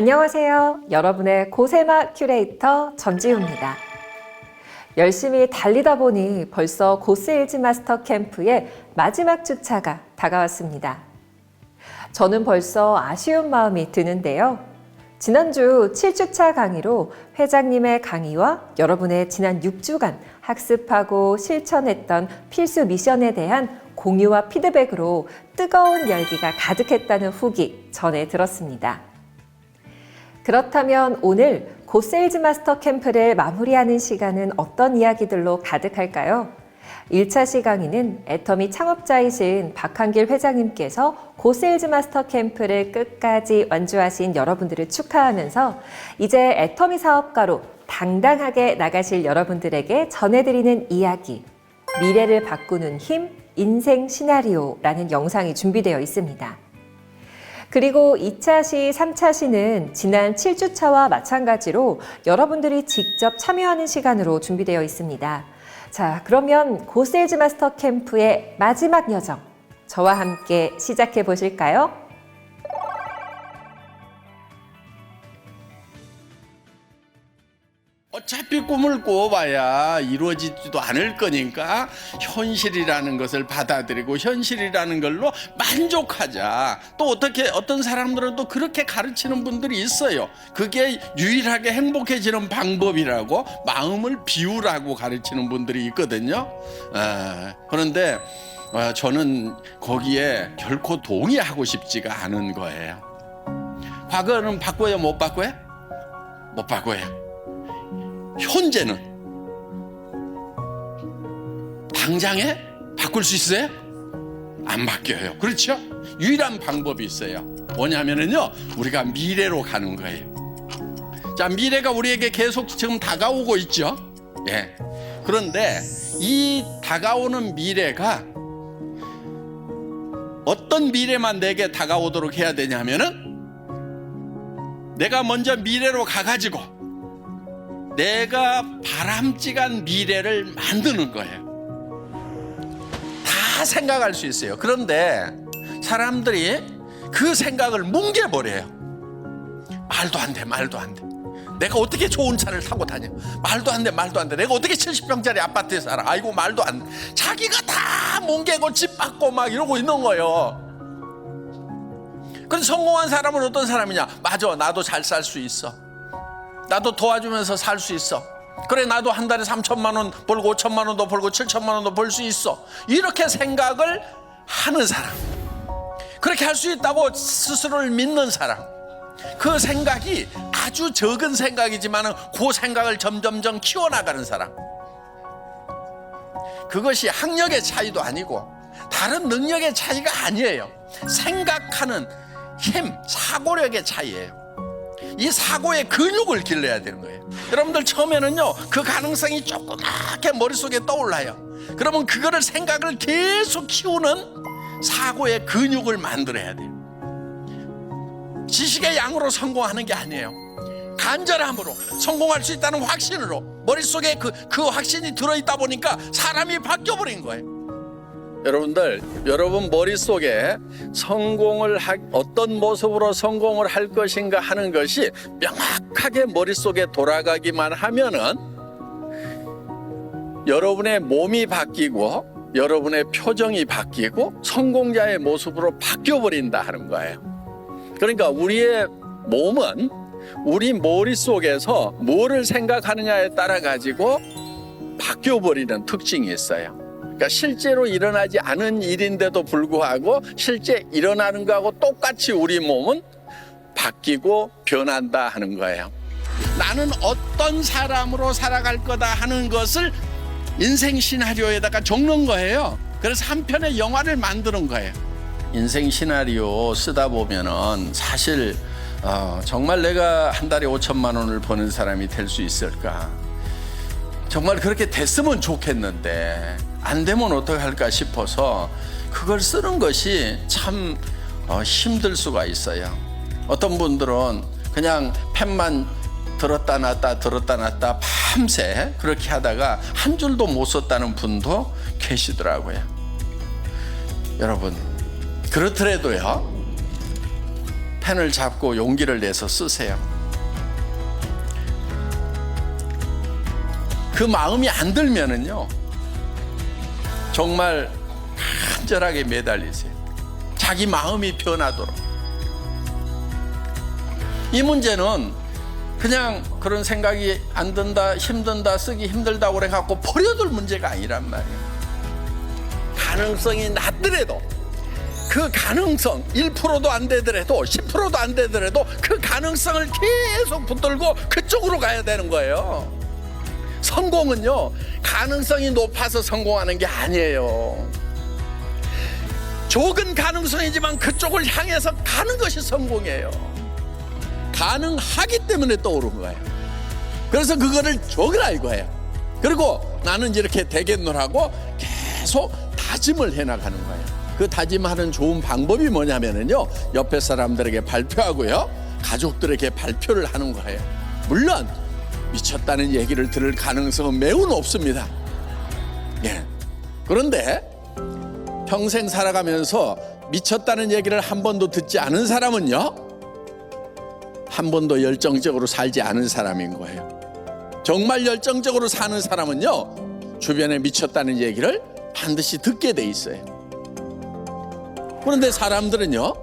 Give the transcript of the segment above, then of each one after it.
안녕하세요. 여러분의 고세마 큐레이터 전지우입니다. 열심히 달리다 보니 벌써 고세일즈 마스터 캠프의 마지막 주차가 다가왔습니다. 저는 벌써 아쉬운 마음이 드는데요. 지난주 7주차 강의로 회장님의 강의와 여러분의 지난 6주간 학습하고 실천했던 필수 미션에 대한 공유와 피드백으로 뜨거운 열기가 가득했다는 후기 전해 들었습니다. 그렇다면 오늘 고세일즈 마스터 캠프를 마무리하는 시간은 어떤 이야기들로 가득할까요? 1차 시강의는 애터미 창업자이신 박한길 회장님께서 고세일즈 마스터 캠프를 끝까지 완주하신 여러분들을 축하하면서 이제 애터미 사업가로 당당하게 나가실 여러분들에게 전해드리는 이야기, 미래를 바꾸는 힘, 인생 시나리오라는 영상이 준비되어 있습니다. 그리고 2차 시, 3차 시는 지난 7주차와 마찬가지로 여러분들이 직접 참여하는 시간으로 준비되어 있습니다. 자, 그러면 고세일즈 마스터 캠프의 마지막 여정, 저와 함께 시작해 보실까요? 어차피 꿈을 꿔봐야 이루어지지도 않을 거니까 현실이라는 것을 받아들이고 현실이라는 걸로 만족하자. 또 어떻게 어떤 사람들은 또 그렇게 가르치는 분들이 있어요. 그게 유일하게 행복해지는 방법이라고 마음을 비우라고 가르치는 분들이 있거든요. 아, 그런데 아, 저는 거기에 결코 동의하고 싶지가 않은 거예요. 과거는 바꿔요, 못 바꿔요? 못 바꿔요. 현재는 당장에 바꿀 수 있어요? 안 바뀌어요. 그렇죠? 유일한 방법이 있어요. 뭐냐면은요, 우리가 미래로 가는 거예요. 자, 미래가 우리에게 계속 지금 다가오고 있죠. 예. 그런데 이 다가오는 미래가 어떤 미래만 내게 다가오도록 해야 되냐면은 내가 먼저 미래로 가가지고 내가 바람직한 미래를 만드는 거예요. 다 생각할 수 있어요. 그런데 사람들이 그 생각을 뭉개버려요. 말도 안 돼, 말도 안 돼. 내가 어떻게 좋은 차를 타고 다녀? 말도 안 돼, 말도 안 돼. 내가 어떻게 70평짜리 아파트에 살아? 아이고, 말도 안 돼. 자기가 다 뭉개고 집 받고 막 이러고 있는 거예요. 근데 성공한 사람은 어떤 사람이냐? 맞아, 나도 잘 살 수 있어. 나도 도와주면서 살 수 있어. 그래 나도 한 달에 3천만 원 벌고 5천만 원도 벌고 7천만 원도 벌 수 있어. 이렇게 생각을 하는 사람. 그렇게 할 수 있다고 스스로를 믿는 사람. 그 생각이 아주 적은 생각이지만 그 생각을 점점점 키워나가는 사람. 그것이 학력의 차이도 아니고 다른 능력의 차이가 아니에요. 생각하는 힘, 사고력의 차이예요. 이 사고의 근육을 길러야 되는 거예요. 여러분들 처음에는요, 그 가능성이 조그맣게 머릿속에 떠올라요. 그러면 그거를 생각을 계속 키우는 사고의 근육을 만들어야 돼요. 지식의 양으로 성공하는 게 아니에요. 간절함으로 성공할 수 있다는 확신으로 머릿속에 그, 그 확신이 들어있다 보니까 사람이 바뀌어버린 거예요. 여러분들, 여러분 머릿속에 성공을 하, 어떤 모습으로 성공을 할 것인가 하는 것이 명확하게 머릿속에 돌아가기만 하면은 여러분의 몸이 바뀌고 여러분의 표정이 바뀌고 성공자의 모습으로 바뀌어 버린다 하는 거예요. 그러니까 우리의 몸은 우리 머릿속에서 뭐를 생각하느냐에 따라 가지고 바뀌어 버리는 특징이 있어요. 그러니까 실제로 일어나지 않은 일인데도 불구하고 실제 일어나는 거하고 똑같이 우리 몸은 바뀌고 변한다 하는 거예요. 나는 어떤 사람으로 살아갈 거다 하는 것을 인생 시나리오에다가 적는 거예요. 그래서 한 편의 영화를 만드는 거예요. 인생 시나리오 쓰다 보면은 사실 어, 정말 내가 한 달에 5천만 원을 버는 사람이 될 수 있을까? 정말 그렇게 됐으면 좋겠는데 안 되면 어떡할까 싶어서 그걸 쓰는 것이 참 어, 힘들 수가 있어요. 어떤 분들은 그냥 펜만 들었다 놨다 들었다 놨다 밤새 그렇게 하다가 한 줄도 못 썼다는 분도 계시더라고요. 여러분 그렇더라도요 펜을 잡고 용기를 내서 쓰세요. 그 마음이 안 들면은요, 정말 간절하게 매달리세요. 자기 마음이 변하도록. 이 문제는 그냥 그런 생각이 안 든다, 힘든다, 쓰기 힘들다고 그래갖고 버려둘 문제가 아니란 말이에요. 가능성이 낮더라도 그 가능성 1%도 안 되더라도 10%도 안 되더라도 그 가능성을 계속 붙들고 그쪽으로 가야 되는 거예요. 성공은요, 가능성이 높아서 성공하는 게 아니에요. 적은 가능성이지만 그쪽을 향해서 가는 것이 성공이에요. 가능하기 때문에 떠오른 거예요. 그래서 그거를 적으라 이거예요. 그리고 나는 이렇게 되겠노라고 계속 다짐을 해 나가는 거예요. 그 다짐하는 좋은 방법이 뭐냐면은요. 옆에 사람들에게 발표하고요. 가족들에게 발표를 하는 거예요. 물론 미쳤다는 얘기를 들을 가능성은 매우 높습니다. 예. 그런데 평생 살아가면서 미쳤다는 얘기를 한 번도 듣지 않은 사람은요. 한 번도 열정적으로 살지 않은 사람인 거예요. 정말 열정적으로 사는 사람은요. 주변에 미쳤다는 얘기를 반드시 듣게 돼 있어요. 그런데 사람들은요.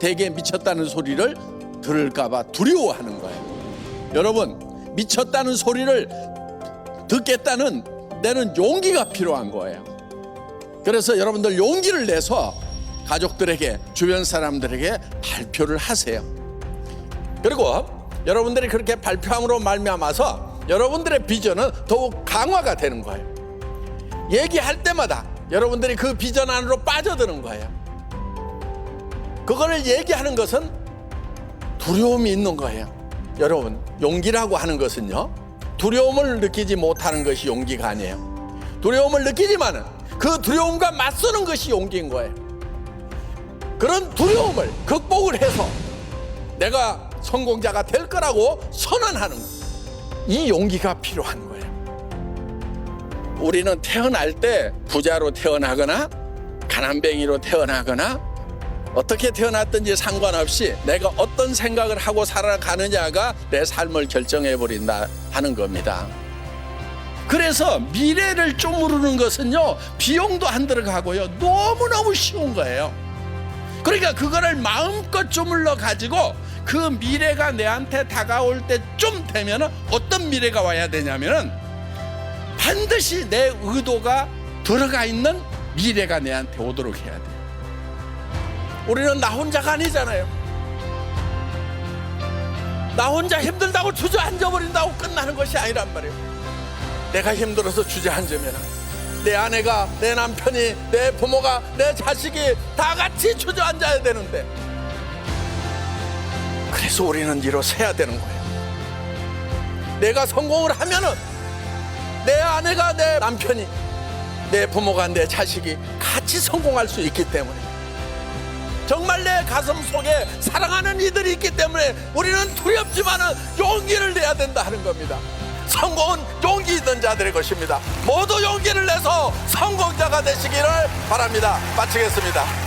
대개 미쳤다는 소리를 들을까봐 두려워하는 거예요. 여러분, 미쳤다는 소리를 듣겠다는 내는 용기가 필요한 거예요. 그래서 여러분들 용기를 내서 가족들에게 주변 사람들에게 발표를 하세요. 그리고 여러분들이 그렇게 발표함으로 말미암아서 여러분들의 비전은 더욱 강화가 되는 거예요. 얘기할 때마다 여러분들이 그 비전 안으로 빠져드는 거예요. 그거를 얘기하는 것은 두려움이 있는 거예요. 여러분, 용기라고 하는 것은요. 두려움을 느끼지 못하는 것이 용기가 아니에요. 두려움을 느끼지만은 그 두려움과 맞서는 것이 용기인 거예요. 그런 두려움을 극복을 해서 내가 성공자가 될 거라고 선언하는 거. 이 용기가 필요한 거예요. 우리는 태어날 때 부자로 태어나거나 가난뱅이로 태어나거나 어떻게 태어났든지 상관없이 내가 어떤 생각을 하고 살아가느냐가 내 삶을 결정해 버린다 하는 겁니다. 그래서 미래를 쪼무르는 것은요 비용도 안 들어가고요 너무너무 쉬운 거예요. 그러니까 그거를 마음껏 쪼물러 가지고 그 미래가 내한테 다가올 때쯤 되면은 어떤 미래가 와야 되냐면은 반드시 내 의도가 들어가 있는 미래가 내한테 오도록 해야 돼. 우리는 나 혼자가 아니잖아요. 나 혼자 힘들다고 주저앉아 버린다고 끝나는 것이 아니란 말이에요. 내가 힘들어서 주저앉으면 내 아내가, 내 남편이, 내 부모가, 내 자식이 다 같이 주저앉아야 되는데 그래서 우리는 일어서야 되는 거예요. 내가 성공을 하면은 내 아내가, 내 남편이, 내 부모가, 내 자식이 같이 성공할 수 있기 때문에 정말 내 가슴 속에 사랑하는 이들이 있기 때문에 우리는 두렵지만은 용기를 내야 된다 하는 겁니다. 성공은 용기 있는 자들의 것입니다. 모두 용기를 내서 성공자가 되시기를 바랍니다. 마치겠습니다.